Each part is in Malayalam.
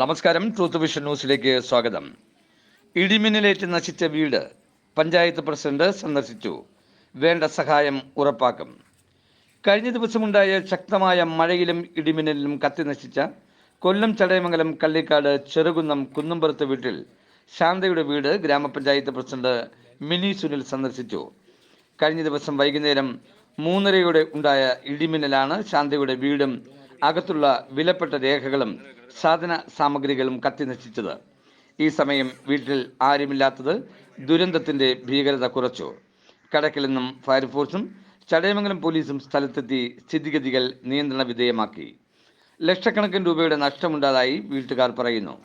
നമസ്കാരം. ട്രൂത്ത് വിഷൻ ന്യൂസിലേക്ക് സ്വാഗതം. ഇടിമിന്നലേറ്റ് നശിച്ച വീട് പഞ്ചായത്ത് പ്രസിഡന്റ് സന്ദർശിച്ചു. വേണ്ട സഹായം ഉറപ്പാക്കും. കഴിഞ്ഞ ദിവസമുണ്ടായ ശക്തമായ മഴയിലും ഇടിമിന്നലിലും കത്തി നശിച്ച കൊല്ലം ചടയമംഗലം കള്ളിക്കാട് ചെറുകുന്നം കുന്നുംപുറത്ത് വീട്ടിൽ ശാന്തയുടെ വീട് ഗ്രാമപഞ്ചായത്ത് പ്രസിഡന്റ് മിനി സുനിൽ സന്ദർശിച്ചു. കഴിഞ്ഞ ദിവസം വൈകുന്നേരം മൂന്നരയോടെ ഉണ്ടായ ഇടിമിന്നലാണ് ശാന്തയുടെ വീടും അകത്തുള്ള വിലപ്പെട്ട രേഖകളും സാധന സാമഗ്രികളും കത്തി നശിച്ചത്. ഈ സമയം വീട്ടിൽ ആരുമില്ലാത്തത് ദുരന്തത്തിന്റെ ഭീകരത കുറച്ചു. കടക്കിൽ നിന്നും ഫയർഫോഴ്സും ചടയമംഗലം പോലീസും സ്ഥലത്തെത്തി സ്ഥിതിഗതികൾ നിയന്ത്രണ വിധേയമാക്കി. ലക്ഷക്കണക്കിന് രൂപയുടെ നഷ്ടമുണ്ടായതായി വീട്ടുകാർ പറയുന്നു.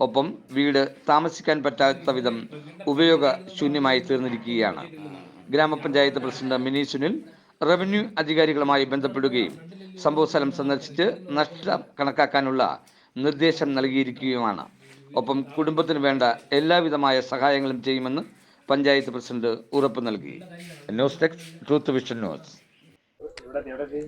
ഒപ്പം വീട് താമസിക്കാൻ പറ്റാത്ത വിധം ഉപയോഗശൂന്യമായി തീർന്നിരിക്കുകയാണ്. ഗ്രാമപഞ്ചായത്ത് പ്രസിഡന്റ് മിനി സുനിൽ റവന്യൂ അധികാരികളുമായി ബന്ധപ്പെടുകയും സംഭവസ്ഥലം സന്ദർശിച്ച് നഷ്ടം കണക്കാക്കാനുള്ള നിർദ്ദേശം നൽകിയിരിക്കുകയുമാണ്. ഒപ്പം കുടുംബത്തിന് വേണ്ട എല്ലാവിധമായ സഹായങ്ങളും ചെയ്യുമെന്ന് പഞ്ചായത്ത് പ്രസിഡന്റ് ഉറപ്പ് നൽകി. News desk truth vision news.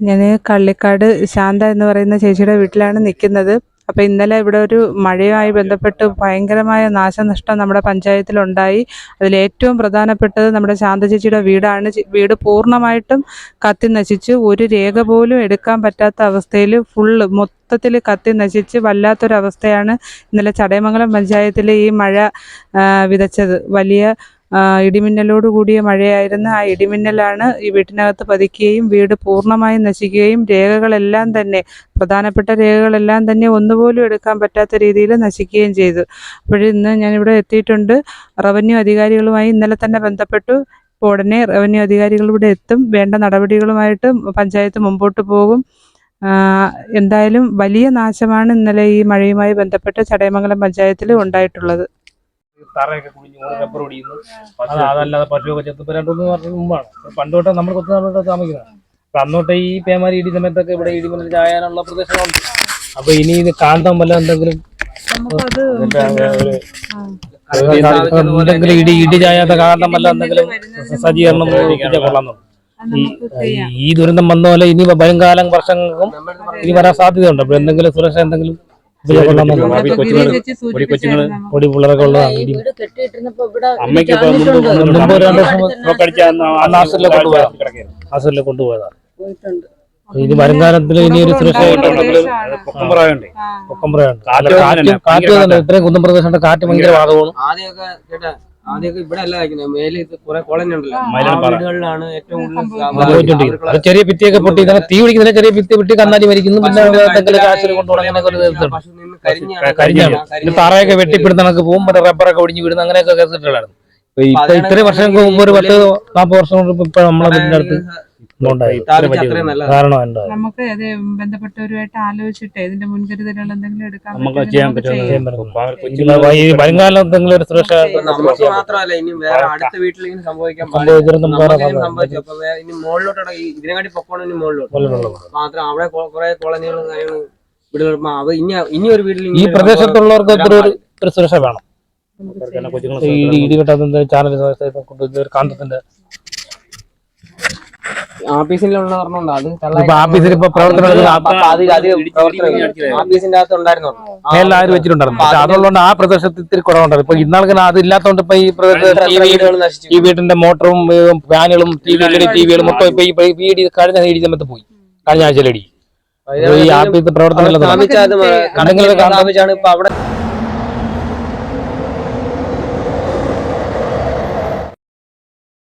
ഞാൻ കള്ളിക്കാട് ശാന്ത എന്ന് പറയുന്ന ചേച്ചിയുടെ വീട്ടിലാണ് നിൽക്കുന്നത്. അപ്പോൾ ഇന്നലെ ഇവിടെ ഒരു മഴയുമായി ബന്ധപ്പെട്ട് ഭയങ്കരമായ നാശനഷ്ടം നമ്മുടെ പഞ്ചായത്തിലുണ്ടായി. അതിൽ ഏറ്റവും പ്രധാനപ്പെട്ടത് നമ്മുടെ ശാന്തചേച്ചിയുടെ വീടാണ്. വീട് പൂർണമായിട്ടും കത്തി നശിച്ച്. ഒരു രേഖ പോലും എടുക്കാൻ പറ്റാത്ത അവസ്ഥയിൽ ഫുള്ള് മൊത്തത്തിൽ കത്തി നശിച്ച് വല്ലാത്തൊരവസ്ഥയാണ് ഇന്നലെ ചടയമംഗലം പഞ്ചായത്തിൽ ഈ മഴ വിതച്ചത്. വലിയ ഇടിമിന്നലോട് കൂടിയ മഴയായിരുന്നു ആ ഇടിമിന്നലാണ് ഈ വീട്ടിനകത്ത് പതിക്കുകയും വീട് പൂർണമായും നശിക്കുകയും രേഖകളെല്ലാം തന്നെ പ്രധാനപ്പെട്ട രേഖകളെല്ലാം തന്നെ ഒന്നുപോലും എടുക്കാൻ പറ്റാത്ത രീതിയിൽ നശിക്കുകയും ചെയ്തു. അപ്പോൾ ഇന്ന് ഞാനിവിടെ എത്തിയിട്ടുണ്ട്. റവന്യൂ അധികാരികളുമായി ഇന്നലെ തന്നെ ബന്ധപ്പെട്ടു. ഇപ്പോൾ ഉടനെ റവന്യൂ അധികാരികൾ ഇവിടെ എത്തും. വേണ്ട നടപടികളുമായിട്ട് പഞ്ചായത്ത് മുമ്പോട്ട് പോകും. എന്തായാലും വലിയ നാശമാണ് ഇന്നലെ ഈ മഴയുമായി ബന്ധപ്പെട്ട് ചടയമംഗലം പഞ്ചായത്തിൽ ഉണ്ടായിട്ടുള്ളത്. തറയൊക്കെ കുഴിഞ്ഞ് റബ്ബർ ഒടിയുന്നു അത് അതല്ലാതെ പശുവൊക്കെ ചെത്ത് ഇപ്പൊ രണ്ടു വർഷം മുമ്പാണ്. പണ്ട് തൊട്ടേ നമ്മൾ കൊച്ചു നാളോട്ട് താമസിക്കുന്നത്. അപ്പൊ അന്നോട്ട് ഈ പേമാരി ഇടി സമയത്തൊക്കെ ഇവിടെ ഇടിമിന്നൽ ചായാനുള്ള പ്രദേശങ്ങളുണ്ട്. അപ്പൊ ഇനി ഇത് കാണാൻ വല്ല എന്തെങ്കിലും ഇടി ഇടി ചായാത്ത കാണാൻ വല്ല എന്തെങ്കിലും സജ്ജീകരണം കൊള്ളാമെന്നുണ്ട് ഈ ഈ ദുരന്തം വന്ന പോലെ ഇനി വരും കാലം വർഷങ്ങൾക്കും ഇനി വരാൻ സാധ്യതയുണ്ട്. അപ്പൊ എന്തെങ്കിലും സുരക്ഷ എന്തെങ്കിലും പൊടി പിള്ളേരൊക്കെ ഉള്ളതാണ് അമ്മയ്ക്ക് മുമ്പ് രണ്ട് അന്ന് കൊണ്ടുപോയതാണ് ഇനി വരുംകാലത്തിൽ ഇനി ഒരു കാറ്റ് തന്നെ ഇത്രയും കുന്നം പ്രദേശം കാറ്റ് ഭയങ്കര വാദമാണ് ആദ്യമൊക്കെ ഇവിടെ അല്ല അയക്കുന്നത് മേലെ ഇത് കുറെ കോളനി ഉണ്ടല്ലോ. വീടുകളിലാണ് ഏറ്റവും കൂടുതൽ. ചെറിയ ഭിത്തിയൊക്കെ പൊട്ടി തീ പിടിക്കുന്ന ചെറിയ ഭിത്തി പൊട്ടി കന്നാലി മരിക്കുന്നു പിന്നെ കൊണ്ടുപോകണം കരിഞ്ഞാണ് തറയൊക്കെ വെട്ടിപ്പിടുന്നതൊക്കെ പോകും പിന്നെ റബ്ബറൊക്കെ ഒടിഞ്ഞു വീടുന്ന അങ്ങനെയൊക്കെ കേസിട്ടുള്ളതാണ് ഇപ്പൊ ഇത്രയും വർഷങ്ങൾക്ക് മുമ്പ് ഒരു പത്ത് നാൽപ്പത് വർഷം ഇപ്പൊ നമ്മളെ വീടിന്റെ അടുത്ത്. നമുക്ക് അത് ബന്ധപ്പെട്ടവരുമായിട്ട് ആലോചിച്ചിട്ട് ഇതിന്റെ മുൻകരുതലുകൾ എന്തെങ്കിലും എടുക്കാൻ നമുക്ക് ചെയ്യാൻ വരുംകാലം എന്തെങ്കിലും ഒരു സുരക്ഷ നമുക്ക് മാത്രമല്ല ഇനി വേറെ അടുത്ത വീട്ടിൽ ഇങ്ങനെ സംഭവിക്കാൻ സംഭവിച്ചു. ഇനി മുകളിലോട്ട് ഇതിനെക്കാട്ടി പൊക്കോണം ഇനി മുകളിലോട്ട്. മാത്രം അവിടെ കുറെ കോളനികളും കാര്യങ്ങളും വീടുകൾ ഇനി ഇനി ഒരു വീട്ടിൽ ഈ പ്രദേശത്തുള്ളവർക്ക് ഒരു ഒരു സുരക്ഷ വേണം. ഈ ഇടി ഇടി കിട്ടാത്ത ചാനൽ കാന്തത്തിന്റെ ആഫീസിലുള്ള ഒരെണ്ണമുണ്ട് അത് ഇപ്പൊ ആഫീസിൽ ഇപ്പൊ പ്രവർത്തനം എടുക്കുന്ന അപ്പൊ അത് അധികം പ്രവർത്തനം ആഫീസിന്റെ അകത്ത് ഉണ്ടായിരുന്നു. മേലിൽ ആരും വെച്ചിട്ടുണ്ടായിരുന്നു. പക്ഷെ അതുള്ളതുകൊണ്ട് ആ പ്രദേശത്ത് ഇത്തിരി കുറവുണ്ടായിരുന്നു. ഇപ്പൊ ഇന്നാൾക്ക് അത് ഇല്ലാത്തതുകൊണ്ട് ഇപ്പൊ ഈ പ്രദേശത്ത് ഈ വീടിന്റെ മോട്ടറും ഫാനുകളും ടി വി എൽ ഡി ടി വികളും മൊത്തം ഇപ്പൊ ഈ ഇപ്പൊ ഈ വീട് കഴിഞ്ഞ ഇടി സമയത്ത് പോയി. കഴിഞ്ഞ ആഴ്ചയിലടി ഈ ആഫീസ് പ്രവർത്തനം